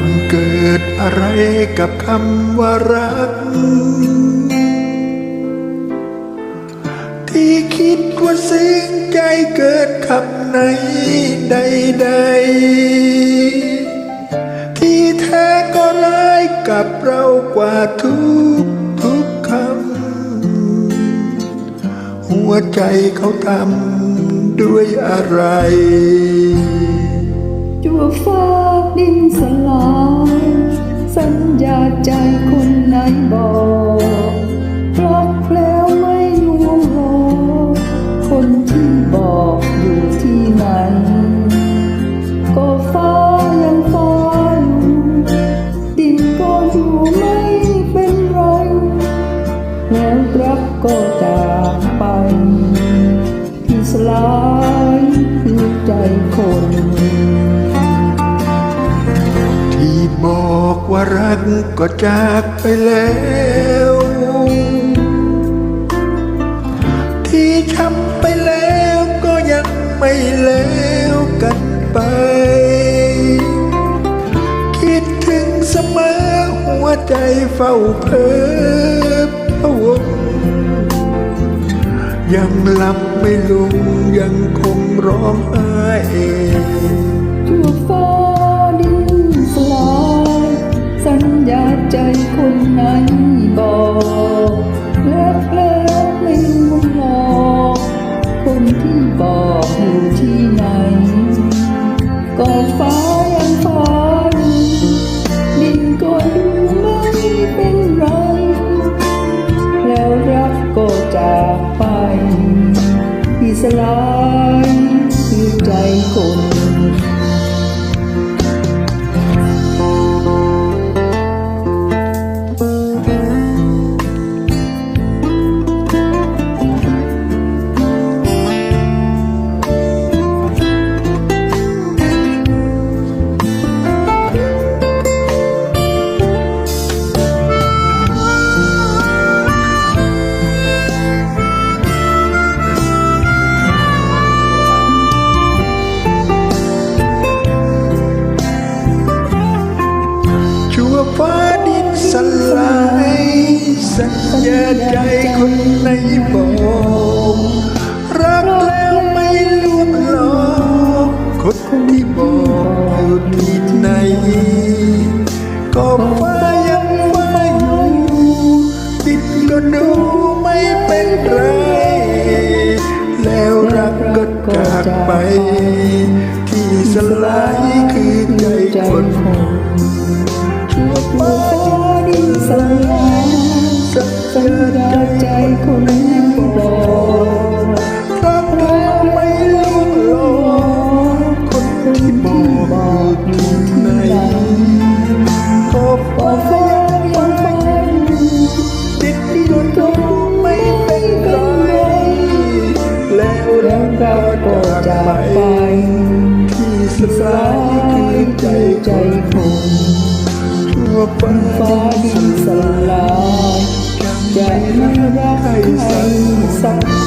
มันเกิดอะไรกับคำว่ารัก ที่คิดว่าซึ้งใจเกิดคำไหนใด ๆ ที่แท้ก็ร้ายกับเรากว่าทุกทุกคำ หัวใจเขาทำด้วยอะไร จากไป ที่สลายคือใจคน ที่บอกว่ารักก็จากไปแล้ว ที่ช้ำไปแล้วก็ยังไม่แล้วกันไปคิดถึงเสมอหัวใจเฝ้าเพ้อ ยังหลับไม่ลงยังคงร้องไห้ชั่วฟ้าดินสลายสัญญาใจคนไหนบอกรักแล้วไม่ลวงหลอคนที่บอกอยู่ที่ไหนก็ฟ้า ฟ้าดินสลาย สัญญาใจคนในบอกรักแล้วไม่ลวงหลอกคนที่บอกอยู่ที่ไหน ก็ฟ้ายังฟ้าอยู่ดินก็ดูไม่เป็นไร แล้วรักก็จากไป ที่สลายคือใจใจคน สสลาลายยคือใจใจผมทั่วฟ้าฟ้าดินสลายจะไม่รักใครสักคน